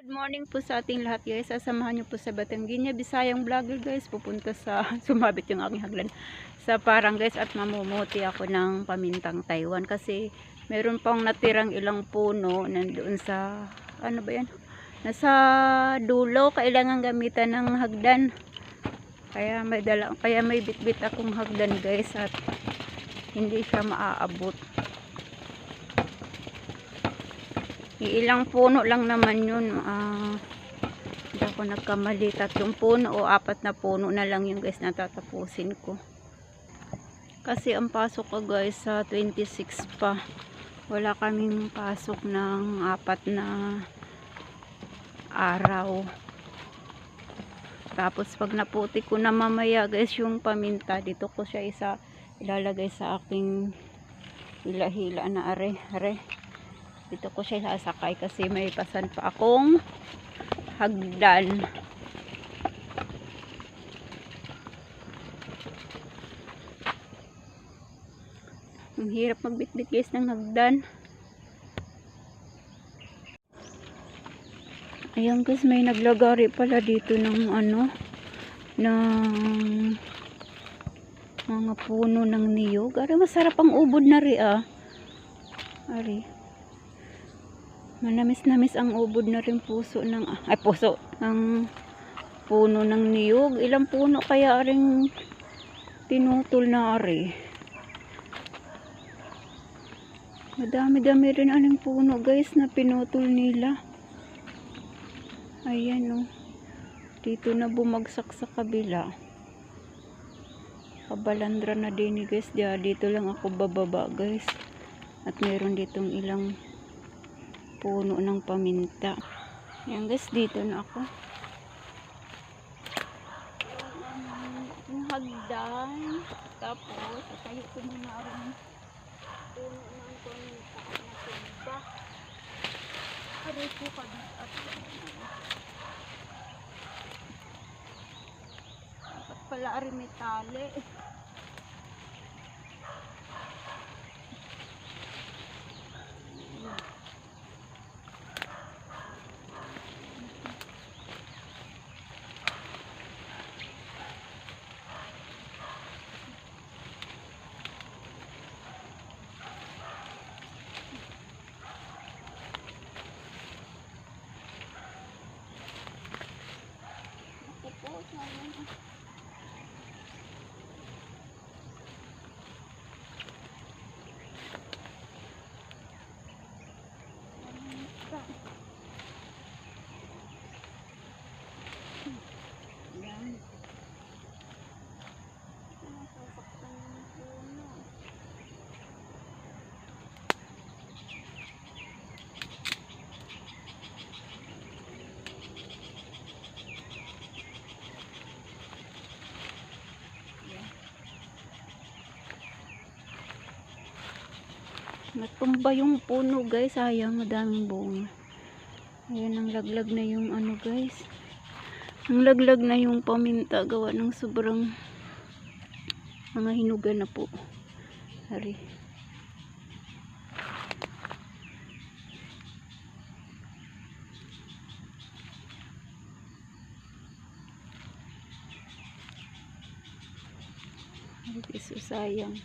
Good morning po sa ating lahat guys. Sasamahan niyo po sa Batangginia Bisayang Vlogger guys. Pupunta sa sumabit yung aking haglan sa parang guys at mamumuti ako ng pamintang Taiwan kasi meron pang natirang ilang puno nandoon sa ano ba yan? Nasa dulo kailangan gamitan ng hagdan. Kaya may dala, kaya may bitbit akong hagdan guys at hindi siya maaabot. Ilang puno lang naman yun. Ah, hindi ako nagkamali. Tatlong puno o apat na puno na lang yung guys na tatapusin ko. Kasi ang pasok ko guys sa 26 pa. Wala kaming pasok ng apat na araw. Tapos pag naputi ko na mamaya guys yung paminta dito ko siya isa ilalagay sa aking hila-hila na are are dito ko siya sasakay kasi may pasan pa akong hagdan. Ang hirap magbitbit guys ng hagdan. Ayan guys may naglagari pala dito ng ano ng mga puno ng niyog. Ari masarap ang ubod na ri ah. Ari Manamis-namis ang ubod na rin puso ng ay puso ng puno ng niyog. Ilang puno kaya ring tinutol na ari. Madami-dami rin aning puno guys na pinutol nila. Ayan oh. Dito na bumagsak sa kabila. Kabalandra na din ni guys. Diya, dito lang ako bababa guys. At meron ditong ilang puno ng paminta. Yan guys, dito na ako. Yung hagdan. Tapos, tayo ko muna rin puno ng paminta na tumba. Aray ko kabit at dapat pala rin may tali. that. Natumba yung puno guys. Sayang, madaming bunga. Ayan, ang laglag na yung ano guys. Ang laglag na yung paminta. Gawa ng sobrang mga hinuga na po. Hari. Hari, so sayang.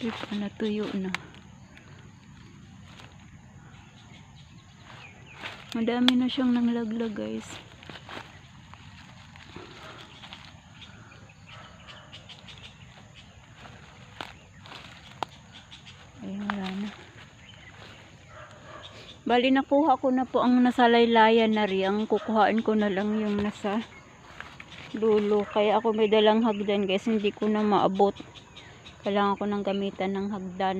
Hindi pa natuyo na. Madami na siyang nanglaglag guys. Ayun, na. Bali, nakuha ko na po ang nasa laylayan na rin. Ang kukuhaan ko na lang yung nasa dulo. Kaya ako may dalang hagdan guys. Hindi ko na maabot kailangan ko ng gamitan ng hagdan.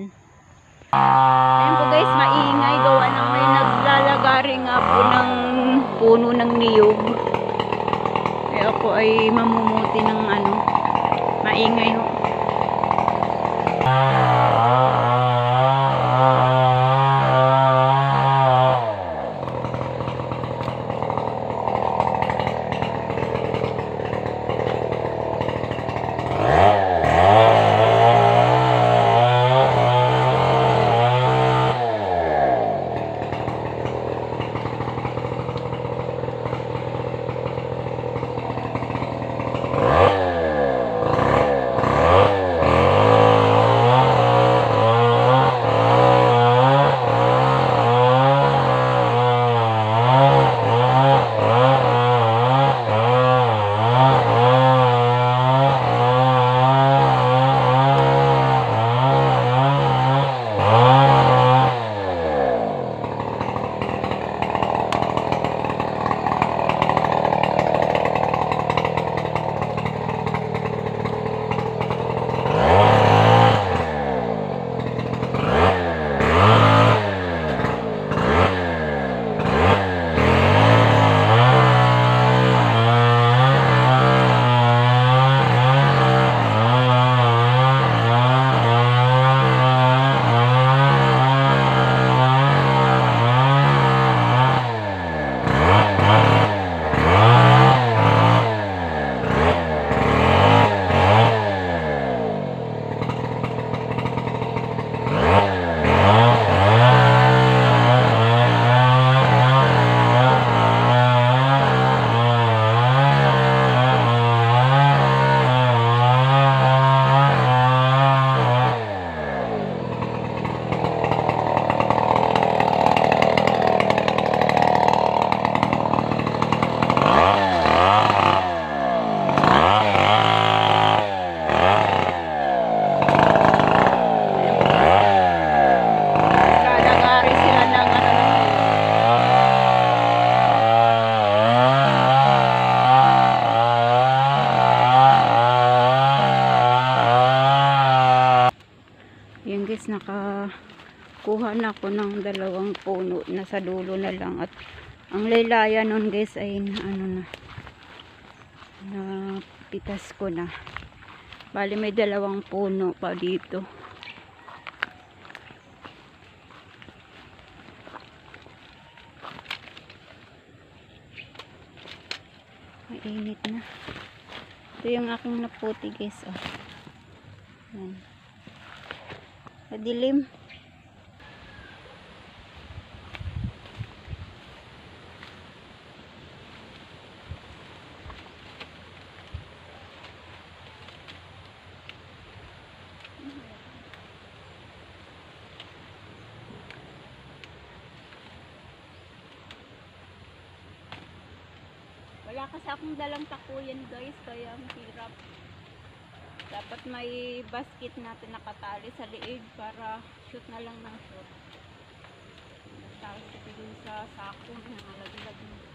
Ayun po guys maingay. Gawa ng may naglalagari nga po ng puno ng niyog. Kaya ako ay mamumuti ng ano maingay ho nakakuha na ako ng dalawang puno na sa dulo na lang at ang laylaya nun guys ay ano na na pitas ko na. Bali may dalawang puno pa dito. Mainit na. Ito yung aking naputi guys. Oh. Yan. Madilim. Wala kasi akong dalang takuyan guys, kaya ang hirap. Dapat may basket natin nakatali sa liig para shoot na lang ng shoot. Tapos ito dun sa sako na nalaglag na.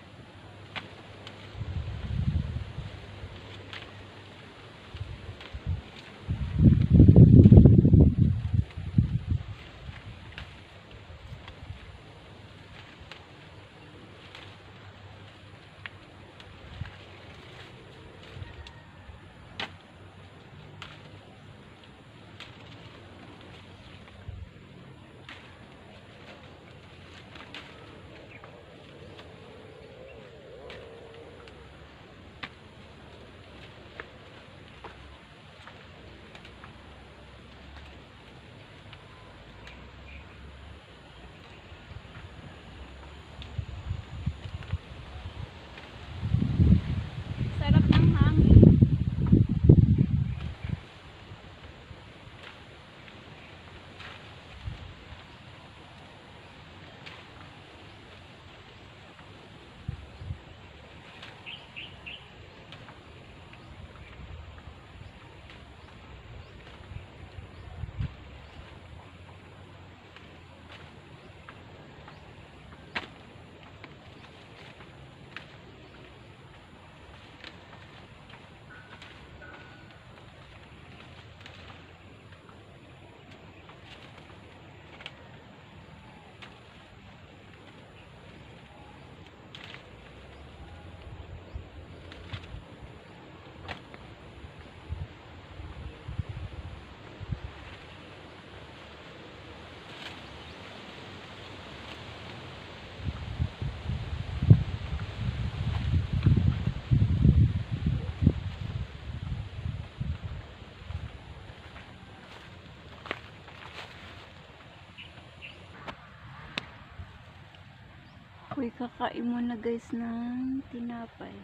Uy, kakain mo na guys ng tinapay.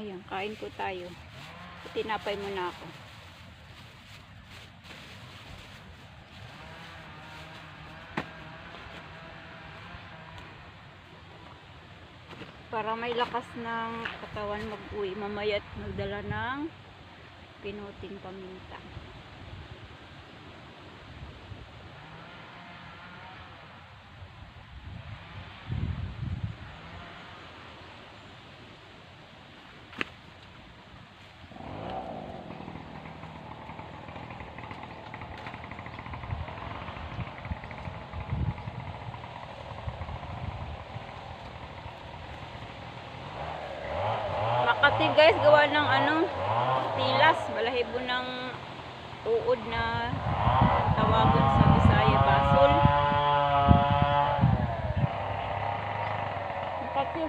Ayan, kain po tayo. Tinapay muna ako. Para may lakas ng katawan mag-uwi. Mamaya at magdala ng pinuting paminta. Makati guys, gawa ng ano, tilas, balahibo ng uod na tawagon sa Bisaya Basol. Makati.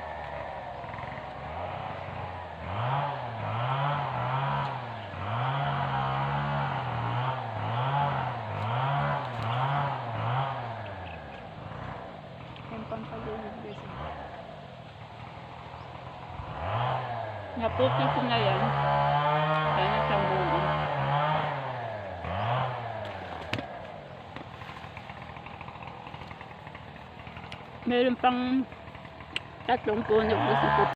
Yung pampalunod guys. Naputi ko na yan. Kaya nasambugan. Meron pang tatlong puno gusto ko